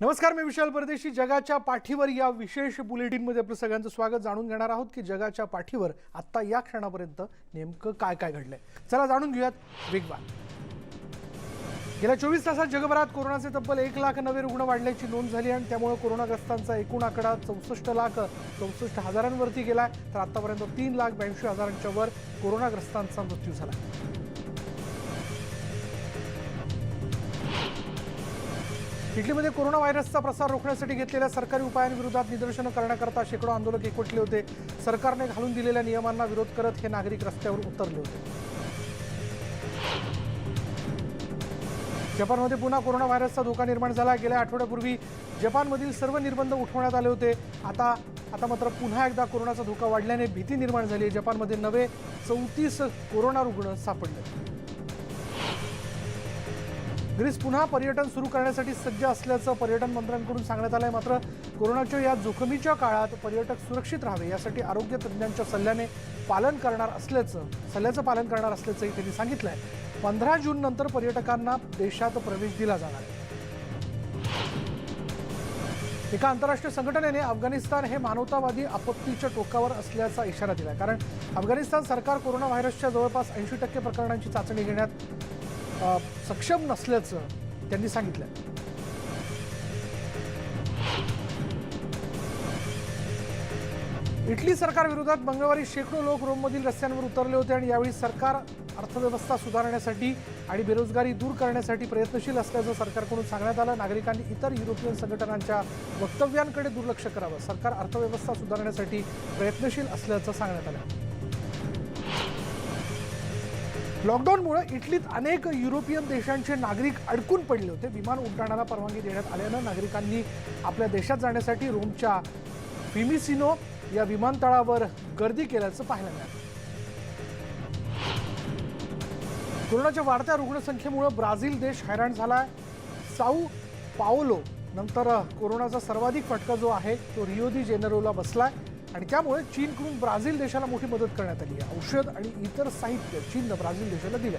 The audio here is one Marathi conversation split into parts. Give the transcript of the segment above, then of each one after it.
नमस्कार मी विशाल परदेशी. जगाच्या पाठीवर या विशेष बुलेटिनमध्ये आपलं सगळ्यांचं स्वागत. जाणून घेणार आहोत की जगाच्या पाठीवर आत्ता या क्षणापर्यंत नेमकं काय काय घडलंय. चला जाणून घेऊयात वेगवान. गेल्या चोवीस तासात जगभरात कोरोनाचे तब्बल एक लाख नवे रुग्ण वाढल्याची नोंद झाली आणि त्यामुळे कोरोनाग्रस्तांचा एकूण आकडा चौसष्ट लाख चौसष्ट हजारांवरती गेलाय. तर आतापर्यंत तीन लाख ब्याऐंशी हजारांच्या वर कोरोनाग्रस्तांचा मृत्यू झाला. इटलीमध्ये कोरोना व्हायरसचा प्रसार रोखण्यासाठी घेतलेल्या सरकारी उपायांविरोधात निदर्शनं करण्याकरता शेकडो आंदोलक एकवटले होते. सरकारने घालून दिलेल्या नियमांना विरोध करत हे नागरिक रस्त्यावर उतरले होते. जपानमध्ये पुन्हा कोरोना व्हायरसचा धोका निर्माण झाला. गेल्या आठवड्यापूर्वी जपानमधील सर्व निर्बंध उठवण्यात आले होते. आता आता मात्र पुन्हा एकदा कोरोनाचा धोका वाढल्याने भीती निर्माण झाली आहे. जपानमध्ये नवे चौतीस कोरोना रुग्ण सापडले. ग्रीस पुन्हा पर्यटन सुरू करण्यासाठी सज्ज असल्याचं पर्यटन मंत्र्यांकडून सांगण्यात आलंय. मात्र कोरोनाच्या या जोखमीच्या काळात पर्यटक सुरक्षित राहावे यासाठी आरोग्य तज्ज्ञांच्या सल्ल्याने पालन करणार असल्याचं सल्ल्याचं पालन करणार असल्याचंही त्यांनी सांगितलंय. पंधरा जून नंतर पर्यटकांना देशात प्रवेश दिला जाणार आहे. एका आंतरराष्ट्रीय संघटनेने अफगाणिस्तान हे मानवतावादी आपत्तीच्या टोकावर असल्याचा इशारा दिला कारण अफगाणिस्तान सरकार कोरोना व्हायरसच्या जवळपास ऐंशी टक्के प्रकरणांची चाचणी घेण्यात सक्षम नसल्याचं त्यांनी सांगितलं इटली सरकारविरोधात मंगळवारी शेकडो लोक रोममधील रस्त्यांवर उतरले होते आणि यावेळी सरकार अर्थव्यवस्था सुधारण्यासाठी आणि बेरोजगारी दूर करण्यासाठी प्रयत्नशील असल्याचं सरकारकडून सांगण्यात आलं. नागरिकांनी इतर युरोपियन संघटनांच्या वक्तव्यांकडे दुर्लक्ष करावं. सरकार अर्थव्यवस्था सुधारण्यासाठी प्रयत्नशील असल्याचं सांगण्यात आलं. लॉकडाऊनमुळे इटलीत अनेक युरोपियन देशांचे नागरिक अडकून पडले होते. विमान उड्डाणाला परवानगी देण्यात आल्यानं नागरिकांनी आपल्या देशात जाण्यासाठी रोमच्या फिमिसिनो या विमानतळावर गर्दी केल्याचं पाहायला मिळालं. कोरोनाच्या वाढत्या रुग्णसंख्येमुळे ब्राझील देश हैराण झाला आहे साऊ पाओलो नंतर कोरोनाचा सर्वाधिक फटका जो आहे तो रिओ दी जेनेरोला आहे आणि त्यामुळे चीनकडून ब्राझील देशाला मोठी मदत करण्यात आली आहे. औषध आणि इतर साहित्य चीननं ब्राझील देशाला दिलं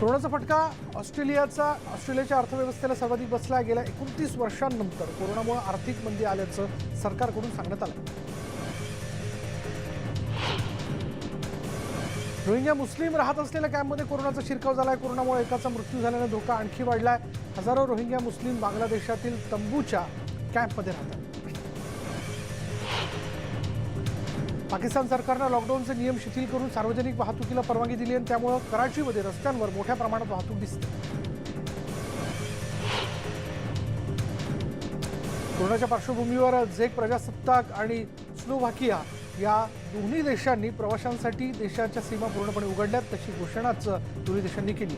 कोरोनाचा फटका ऑस्ट्रेलियाचा ऑस्ट्रेलियाच्या अर्थव्यवस्थेला सर्वाधिक बसला गेल्या एकोणतीस वर्षांनंतर कोरोनामुळे आर्थिक मंदी आल्याचं सरकारकडून सांगण्यात आलं रोहिंग्या मुस्लिम राहत असलेल्या कॅम्पमध्ये कोरोनाचा शिरकाव झालाय. कोरोनामुळे एकाचा मृत्यू झाल्यानं धोका आणखी वाढलाय. हजारो रोहिंग्या मुस्लिम बांगलादेशातील तंबूच्या कॅम्पमध्ये राहतात पाकिस्तान सरकारनं लॉकडाऊनचे नियम शिथिल करून सार्वजनिक वाहतुकीला परवानगी दिली आणि त्यामुळे कराचीमध्ये रस्त्यांवर मोठ्या प्रमाणात वाहतूक दिसते. कोरोनाच्या पार्श्वभूमीवर झेक प्रजासत्ताक आणि स्लोव्हाकिया या दोन्ही देशांनी प्रवाशांसाठी देशाच्या सीमा पूर्णपणे उघडल्यात तशी घोषणाच दोन्ही देशांनी केली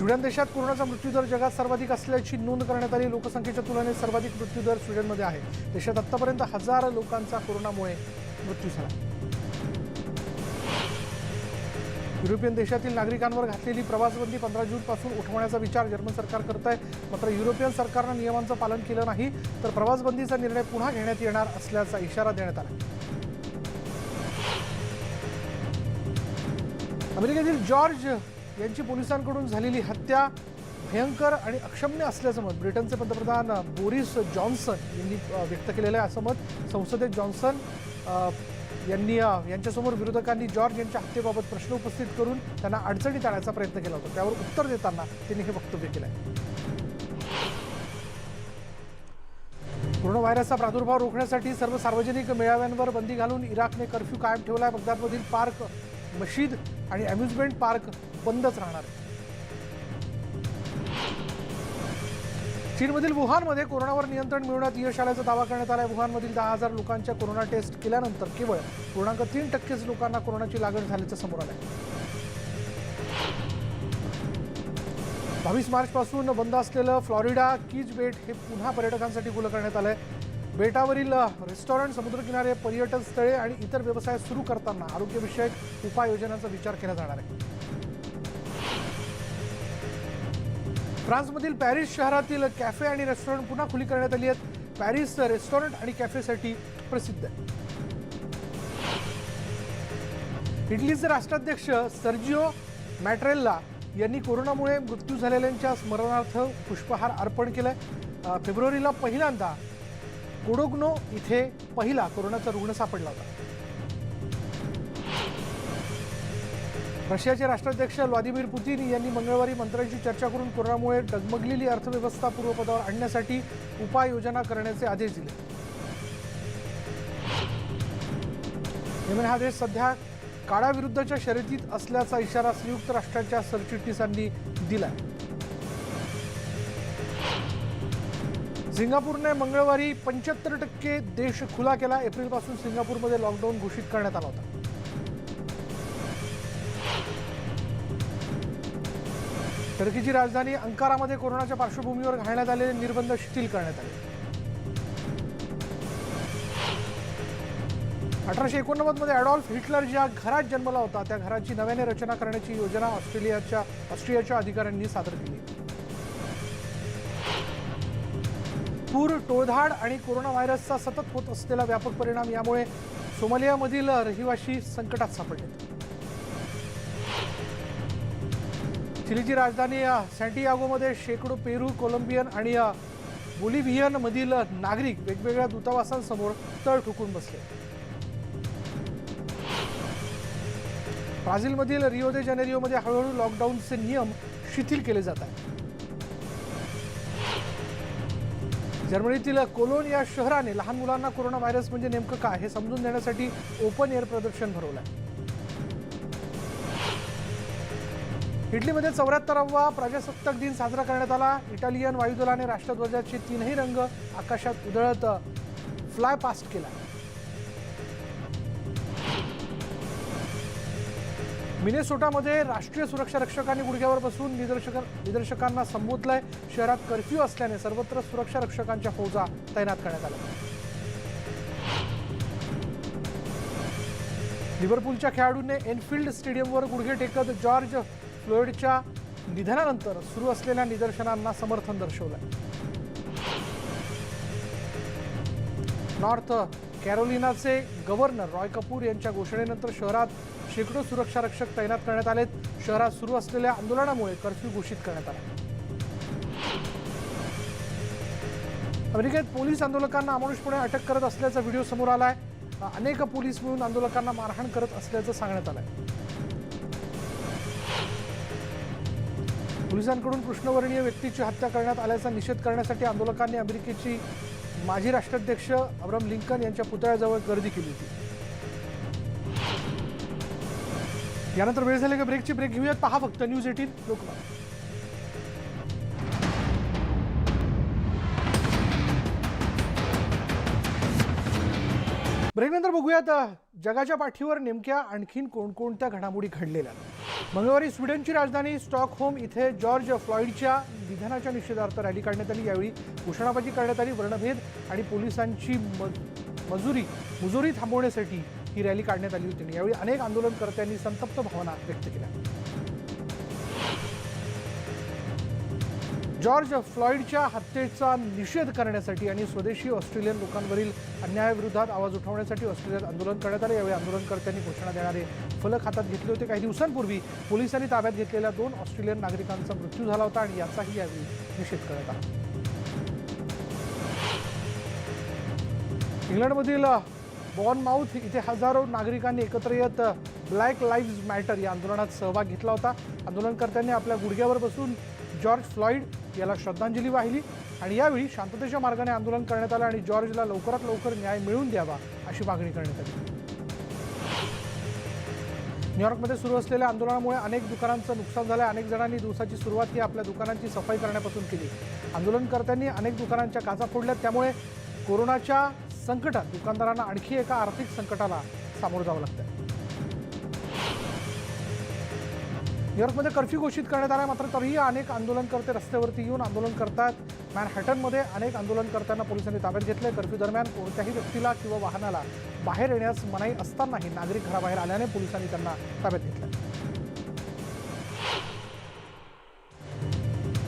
स्वीडन देशात कोरोनाचा मृत्यूदर जगात सर्वाधिक असल्याची नोंद करण्यात आली. लोकसंख्येच्या तुलनेत सर्वाधिक मृत्यूदर स्वीडनमध्ये आहे. देशात आतापर्यंत हजार लोकांचा कोरोनामुळे मृत्यू झाला. युरोपियन देशातील नागरिकांवर घातलेली प्रवासबंदी पंधरा जूनपासून उठवण्याचा विचार जर्मन सरकार करत आहे मात्र युरोपियन सरकारनं नियमांचं पालन केलं नाही तर प्रवासबंदीचा निर्णय पुन्हा घेण्यात येणार असल्याचा इशारा देण्यात आला. अमेरिकेतील जॉर्ज यांची पोलिसांकडून झालेली हत्या भयंकर आणि अक्षम्य असल्याचं मत ब्रिटनचे पंतप्रधान बोरिस जॉन्सन यांनी व्यक्त केलेलं आहे असं मत संसदेत जॉन्सन यांनी यांच्यासमोर विरोधकांनी जॉर्ज यांच्या हत्येबाबत प्रश्न उपस्थित करून त्यांना अडचणीत आणण्याचा प्रयत्न केला होता. त्यावर उत्तर देताना त्यांनी हे वक्तव्य केलं आहे. कोरोना व्हायरसचा प्रादुर्भाव रोखण्यासाठी सर्व सार्वजनिक मेळाव्यांवर बंदी घालून इराकने कर्फ्यू कायम ठेवला आहे. बगदादमधील पार्क मशीद आणि अम्युजमेंट पार्क बंदच राहणार. आहे चीनमधील वुहानमध्ये कोरोनावर नियंत्रण मिळवण्यात यश आल्याचा दावा करण्यात आला आहे वुहानमधील दहा हजार लोकांच्या कोरोना टेस्ट केल्यानंतर केवळ पूर्णांक तीन टक्केच लोकांना कोरोनाची लागण झाल्याचं समोर आलं बावीस मार्चपासून बंद असलेलं फ्लॉरिडा कीज बेट हे पुन्हा पर्यटकांसाठी खुलं करण्यात आलंय. बेटावरील रेस्टॉरंट समुद्रकिनारे पर्यटन स्थळे आणि इतर व्यवसाय सुरू करताना आरोग्यविषयक उपाययोजनांचा विचार केला जाणार आहे. फ्रान्समधील पॅरिस शहरातील कॅफे आणि रेस्टॉरंट पुन्हा खुली करण्यात आली आहेत. पॅरिस रेस्टॉरंट आणि कॅफेसाठी प्रसिद्ध आहे. इटलीचे राष्ट्राध्यक्ष सर्जिओ मॅट्रेल्ला यांनी कोरोनामुळे मृत्यू झालेल्यांच्या स्मरणार्थ पुष्पहार अर्पण केलाय. फेब्रुवारीला पहिल्यांदा कोडोग्नो इथे पहिला कोरोनाचा रुग्ण सापडला होता. रशियाचे राष्ट्राध्यक्ष व्लादिमीर पुतीन यांनी मंगळवारी मंत्र्यांची चर्चा करून कोरोनामुळे डगमगलेली अर्थव्यवस्था पूर्वपदावर आणण्यासाठी उपाययोजना करण्याचे आदेश दिले. येमेन हा देश सध्या काळाविरुद्धच्या शर्यतीत असल्याचा इशारा संयुक्त राष्ट्रांच्या सरचिटणीसांनी दिला सिंगापूरने मंगळवारी पंच्याहत्तर टक्के देश खुला केला. एप्रिलपासून सिंगापूरमध्ये लॉकडाऊन घोषित करण्यात आला होता. टर्कीची राजधानी अंकारामध्ये कोरोनाच्या पार्श्वभूमीवर घालण्यात आलेले निर्बंध शिथिल करण्यात आले. अठराशे एकोणनव्वदमध्ये अडॉल्फ हिटलर ज्या घरात जन्मला होता त्या घराची नव्याने रचना करण्याची योजना ऑस्ट्रेलियाच्या ऑस्ट्रियाच्या अधिकाऱ्यांनी सादर केली. पूर टोळधाड आणि कोरोना व्हायरसचा सतत होत असलेला व्यापक परिणाम यामुळे सोमालियामधील रहिवाशी संकटात सापडले. चिलीची राजधानी सँटियागोमध्ये शेकडो पेरू कोलंबियन आणि बोलिव्हियनमधील बोलिव्हियन मधील नागरिक वेगवेगळ्या दूतावासांसमोर तळ ठुकून बसले. ब्राझीलमधील रिओ दे जानेरिओमध्ये हळूहळू लॉकडाऊनचे नियम शिथिल केले जात आहेत. जर्मनीतील कोलोन या शहराने लहान मुलांना कोरोना व्हायरस म्हणजे नेमकं काय हे समजून देण्यासाठी ओपन एअर प्रदर्शन भरवलं आहे इटलीमध्ये चौऱ्याहत्तरावा प्रजासत्ताक दिन साजरा करण्यात आला. इटालियन वायुदलाने राष्ट्रध्वजाचे तीनही रंग आकाशात उधळत फ्लाय पास्ट केला. मिनेसोटामध्ये राष्ट्रीय सुरक्षा रक्षकांनी गुडघ्यावर बसून निदर्शक निदर्शकांना संबोधलंय. शहरात कर्फ्यू असल्याने सर्वत्र सुरक्षा रक्षकांच्या फौजा तैनात करण्यात आल्या. लिव्हरपूलच्या खेळाडूंनी एनफिल्ड स्टेडियमवर गुडघे टेकत जॉर्ज फ्लोइडच्या निधनानंतर सुरू असलेल्या निदर्शनांना समर्थन दर्शवलं नॉर्थ कॅरोलिनाचे गव्हर्नर रॉय कपूर यांच्या घोषणेनंतर शहरात शेकडो सुरक्षा रक्षक तैनात करण्यात आलेत. शहरात सुरू असलेल्या आंदोलनामुळे कर्फ्यू घोषित करण्यात आला. अमेरिकेत पोलीस आंदोलकांना अमानुषपणे अटक करत असल्याचा व्हिडिओ समोर आलाय. अनेक पोलीस मिळून आंदोलकांना मारहाण करत असल्याचं सांगण्यात आलंय. पोलिसांकडून कृष्णवर्णीय व्यक्तीची हत्या करण्यात आल्याचा निषेध करण्यासाठी आंदोलकांनी अमेरिकेची माजी राष्ट्राध्यक्ष अब्राम लिंकन यांच्या पुतळ्याजवळ गर्दी केली होती. यानंतर वेळ झाली का ब्रेकची? ब्रेक घेऊयात. पहा फक्त न्यूज एटीन. लोकमत. ब्रेकनंतर बघूयात जगाच्या पाठीवर नेमक्या आणखीन कोणकोणत्या घडामोडी घडलेल्या मंगळवारी स्वीडनची राजधानी स्टॉकहोम इथे जॉर्ज फ्लॉईडच्या विधानाच्या निषेधार्थ रॅली काढण्यात आली. यावेळी घोषणाबाजी करण्यात आली. वर्णभेद आणि पोलिसांची मज- मजुरी मुजोरी थांबवण्यासाठी ही रॅली काढण्यात आली होती. आणि यावेळी अनेक आंदोलनकर्त्यांनी संतप्त भावना व्यक्त केल्या. जॉर्ज फ्लॉईडच्या हत्येचा निषेध करण्यासाठी आणि स्वदेशी ऑस्ट्रेलियन लोकांवरील अन्यायाविरोधात आवाज उठवण्यासाठी ऑस्ट्रेलियात आंदोलन करण्यात आले. यावेळी आंदोलनकर्त्यांनी घोषणा देणारे फलक हातात घेतले होते. काही दिवसांपूर्वी पोलिसांनी ताब्यात घेतलेल्या दोन ऑस्ट्रेलियन नागरिकांचा मृत्यू झाला होता आणि याचाही यावेळी निषेध करण्यात आला. इंग्लंडमधील बॉर्नमाउथ इथे हजारो नागरिकांनी एकत्र येत ब्लॅक लाईव्ह मॅटर या आंदोलनात सहभाग घेतला होता. आंदोलनकर्त्यांनी आपल्या गुडघ्यावर बसून जॉर्ज फ्लॉईड याला श्रद्धांजली वाहिली आणि यावेळी शांततेच्या मार्गाने आंदोलन करण्यात आलं आणि जॉर्जला लवकरात लवकर न्याय मिळवून द्यावा अशी मागणी करण्यात आली. न्यूयॉर्कमध्ये सुरू असलेल्या आंदोलनामुळे अनेक दुकानांचं नुकसान झालं. अनेक जणांनी दिवसाची सुरुवात ही आपल्या दुकानांची सफाई करण्यापासून केली. आंदोलनकर्त्यांनी अनेक दुकानांच्या काचा फोडल्यात. त्यामुळे कोरोनाच्या संकटात दुकानदारांना आणखी एका आर्थिक संकटाला सामोरं जावं लागतं न्यूयॉर्कमध्ये कर्फ्यू घोषित करण्यात आला मात्र तरीही अनेक आंदोलनकर्ते रस्त्यावरती येऊन आंदोलन करतात मॅनहॅटनमध्ये अनेक आंदोलनकर्त्यांना पोलिसांनी ताब्यात घेतले कर्फ्यू दरम्यान कोणत्याही व्यक्तीला किंवा वाहनाला बाहेर येण्यास मनाई असतानाही नागरिक घराबाहेर आल्याने पोलिसांनी त्यांना ताब्यात घेतलं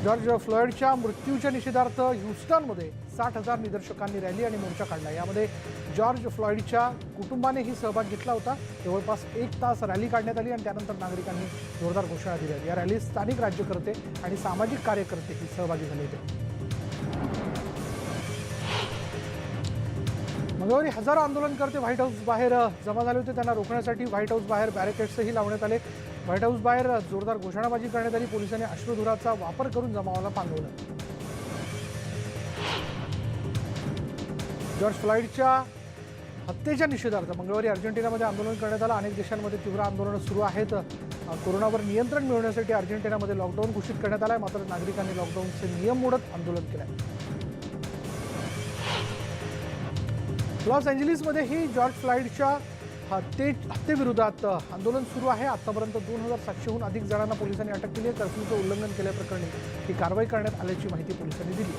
जॉर्ज फ्लॉइडच्या मृत्यूच्या निषेधार्थ ह्युस्टनमध्ये साठ हजार निदर्शकांनी रॅली आणि मोर्चा काढला. यामध्ये जॉर्ज फ्लॉइडच्या कुटुंबानेही सहभाग घेतला होता. जवळपास एक तास रॅली काढण्यात आली आणि त्यानंतर नागरिकांनी जोरदार घोषणा दिल्या. या रॅलीत स्थानिक राज्यकर्ते आणि सामाजिक कार्यकर्तेही सहभागी झाले होते. मंगळवारी हजारो आंदोलनकर्ते व्हाईट हाऊस बाहेर जमा झाले होते. त्यांना रोखण्यासाठी व्हाईट हाऊस बाहेर बॅरिकेड्सही लावण्यात आले. व्हाईट हाऊस बाहेर जोरदार घोषणाबाजी करण्यात आली. पोलिसांनी अश्रुधुराचा वापर करून जमावाला पांगवलं. जॉर्ज फ्लॉइडच्या हत्येच्या निषेधार्थ मंगळवारी अर्जेंटिनामध्ये आंदोलन करण्यात आलं. अनेक देशांमध्ये तीव्र आंदोलनं सुरू आहेत. कोरोनावर नियंत्रण मिळवण्यासाठी अर्जेंटिनामध्ये लॉकडाऊन घोषित करण्यात आलं आहे मात्र नागरिकांनी लॉकडाऊनचे नियम मोडत आंदोलन केलं आहे लॉस एंजलिसमध्येही जॉर्ज फ्लाईडच्या हत्ये हत्येविरोधात आंदोलन सुरू आहे. आतापर्यंत दोन हजार सातशेहून अधिक जणांना पोलिसांनी अटक केली आहे. कर्फ्यूचं उल्लंघन केल्याप्रकरणी ही कारवाई करण्यात आल्याची माहिती पोलिसांनी दिली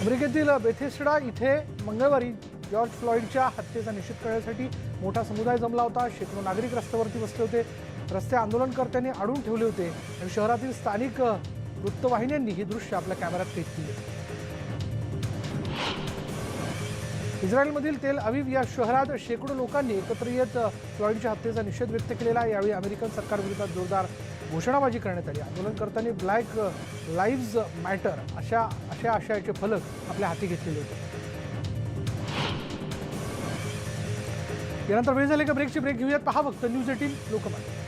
अमेरिकेतील बेथेस्डा इथे मंगळवारी जॉर्ज फ्लॉईडच्या हत्येचा निषेध करण्यासाठी मोठा समुदाय जमला होता. शेकडो नागरिक रस्त्यावरती बसले होते. रस्ते आंदोलनकर्त्यांनी अडून ठेवले होते. आणि शहरातील स्थानिक वृत्तवाहिन्यांनी ही दृश्य आपल्या कॅमेऱ्यात कैद केली इस्रायलमधील तेल अविव या शहरात शेकडो लोकांनी एकत्र येत फ्लॉईडच्या हत्येचा निषेध व्यक्त केलेला आहे. यावेळी अमेरिकन सरकारविरोधात जोरदार घोषणाबाजी करण्यात आली. आंदोलन करताना ब्लॅक लाईव्ज मॅटर अशा अशा आशयाचे फलक आपल्या हाती घेतलेले होते. यानंतर वेळ झाले का ब्रेकची ब्रेक घेऊयात. पहा फक्त न्यूज एटीन लोकमत